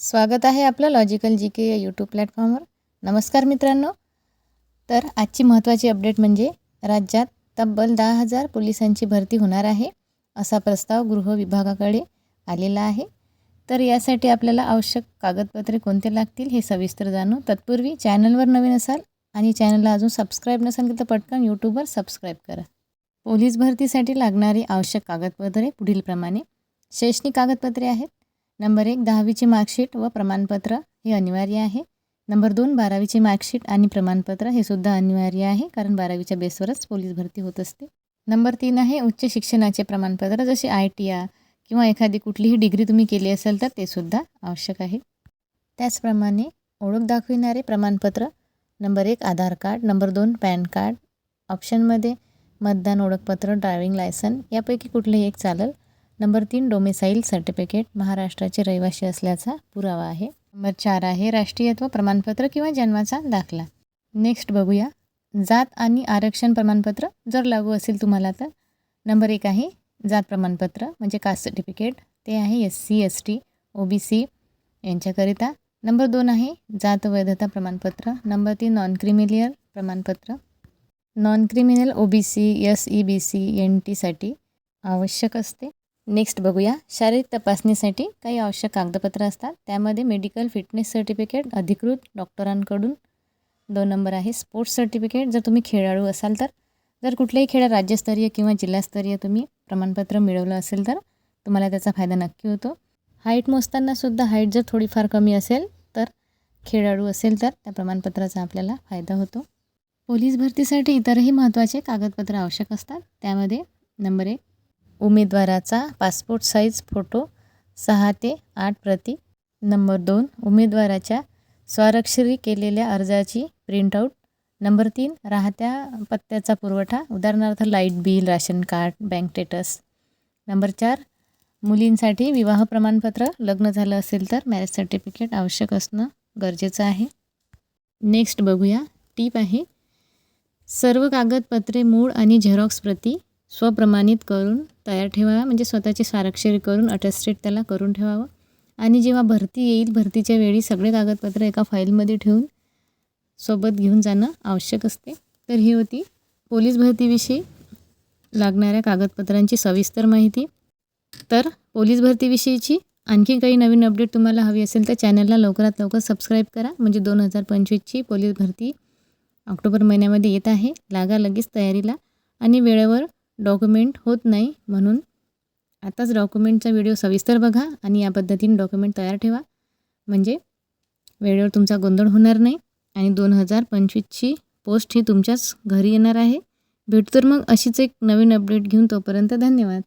स्वागत आहे आपलं लॉजिकल जी के या यूट्यूब प्लॅटफॉर्मवर नमस्कार मित्रांनो. तर आजची महत्त्वाची अपडेट म्हणजे राज्यात तब्बल दहा हजार पोलिसांची भरती होणार आहे असा प्रस्ताव गृह विभागाकडे आलेला आहे. तर यासाठी आपल्याला आवश्यक कागदपत्रे कोणते लागतील हे सविस्तर जाणू तत्पूर्वी चॅनलवर नवीन असाल आणि चॅनलला अजून सबस्क्राईब नसेल तर पटकन यूट्यूबवर सबस्क्राईब करा. पोलीस भरतीसाठी लागणारी आवश्यक कागदपत्रे पुढीलप्रमाणे. शैक्षणिक कागदपत्रे आहेत. नंबर एक दहावीची मार्कशीट व प्रमाणपत्र हे अनिवार्य आहे. नंबर दोन बारावीची मार्कशीट आणि प्रमाणपत्र हे सुद्धा अनिवार्य आहे कारण बारावीच्या बेसवरच पोलीस भरती होत असते. नंबर तीन आहे उच्च शिक्षणाचे प्रमाणपत्र जसे आय टी आर किंवा एखादी कुठलीही डिग्री तुम्ही केली असेल तर ते सुद्धा आवश्यक आहे. त्याचप्रमाणे ओळख दाखविणारे प्रमाणपत्र नंबर एक आधार कार्ड नंबर दोन पॅन कार्ड ऑप्शनमध्ये मतदान ओळखपत्र ड्रायविंग लायसन यापैकी कुठलेही एक चालेल. नंबर तीन डोमिसाईल सर्टिफिकेट महाराष्ट्राचे रहिवासी असल्याचा पुरावा आहे. नंबर चार आहे राष्ट्रीयत्व प्रमाणपत्र किंवा जन्माचा दाखला. नेक्स्ट बघूया. जात आणि आरक्षण प्रमाणपत्र जर लागू असेल तुम्हाला तर. नंबर एक आहे जात प्रमाणपत्र म्हणजे कास्ट सर्टिफिकेट ते आहे S C S T O B C यांच्याकरिता. Number दोन आहे जात वैधता प्रमाणपत्र. नंबर तीन नॉन क्रिमिलियल प्रमाणपत्र. Non criminal O B C S E B C N टीसाठी आवश्यक असते. नेक्स्ट बघूया. शारीरिक तपासणीसाठी काही आवश्यक कागदपत्रं असतात. त्यामध्ये मेडिकल फिटनेस सर्टिफिकेट अधिकृत डॉक्टरांकडून दोन नंबर आहे. स्पोर्ट्स सर्टिफिकेट जर तुम्ही खेळाडू असाल तर. जर कुठल्याही खेळात राज्यस्तरीय किंवा जिल्हास्तरीय तुम्ही प्रमाणपत्र मिळवलं असेल तर तुम्हाला त्याचा फायदा नक्की होतो. हाईट मोजतानासुद्धा हाईट जर थोडीफार कमी असेल तर खेळाडू असेल तर त्या प्रमाणपत्राचा आपल्याला फायदा होतो. पोलीस भरतीसाठी इतरही महत्त्वाचे कागदपत्र आवश्यक असतात. त्यामध्ये नंबर एक उमेदवाराचा पासपोर्ट साईज फोटो सहा ते आठ प्रती. नंबर दोन उमेदवाराच्या स्वाक्षरी केलेल्या अर्जाची प्रिंटआउट नंबर तीन राहत्या पत्त्याचा पुरवठा उदाहरणार्थ light bill ration card bank status number चार मुलींसाठी विवाह प्रमाणपत्र लग्न झालं असेल तर मॅरेज सर्टिफिकेट आवश्यक असणं गरजेचं आहे. नेक्स्ट बघूया. टीप आहे सर्व कागदपत्रे मूळ आणि झेरॉक्स प्रती स्वप्रमाणित करून तयार ठेवावा म्हणजे स्वतःची स्वाक्षरी करून अटेस्टेट त्याला करून ठेवावं. आणि जेव्हा भरती येईल भरतीच्या वेळी सगळे कागदपत्र एका फाईलमध्ये ठेवून सोबत घेऊन जाणं आवश्यक असते. तर ही होती पोलीस भरतीविषयी लागणाऱ्या कागदपत्रांची सविस्तर माहिती. तर पोलीस भरतीविषयीची आणखी काही नवीन अपडेट तुम्हाला हवी असेल तर चॅनलला लवकरात लवकर सबस्क्राईब करा. म्हणजे दोन हजार पंचवीसची पोलीस भरती ऑक्टोबर महिन्यामध्ये येत आहे. लागा लगेच तयारीला. आणि वेळेवर डॉक्युमेंट होत नाही म्हणून आताच डॉक्युमेंटचा व्हिडिओ सविस्तर बघा आणि या पद्धतीने डॉक्युमेंट तयार ठेवा. म्हणजे वेळेवर तुमचा गोंधळ होणार नाही आणि दोन हजार पंचवीसची पोस्ट ही तुमच्याच घरी येणार आहे. भेटतो तर मग अशीच एक नवीन अपडेट घेऊन तोपर्यंत धन्यवाद.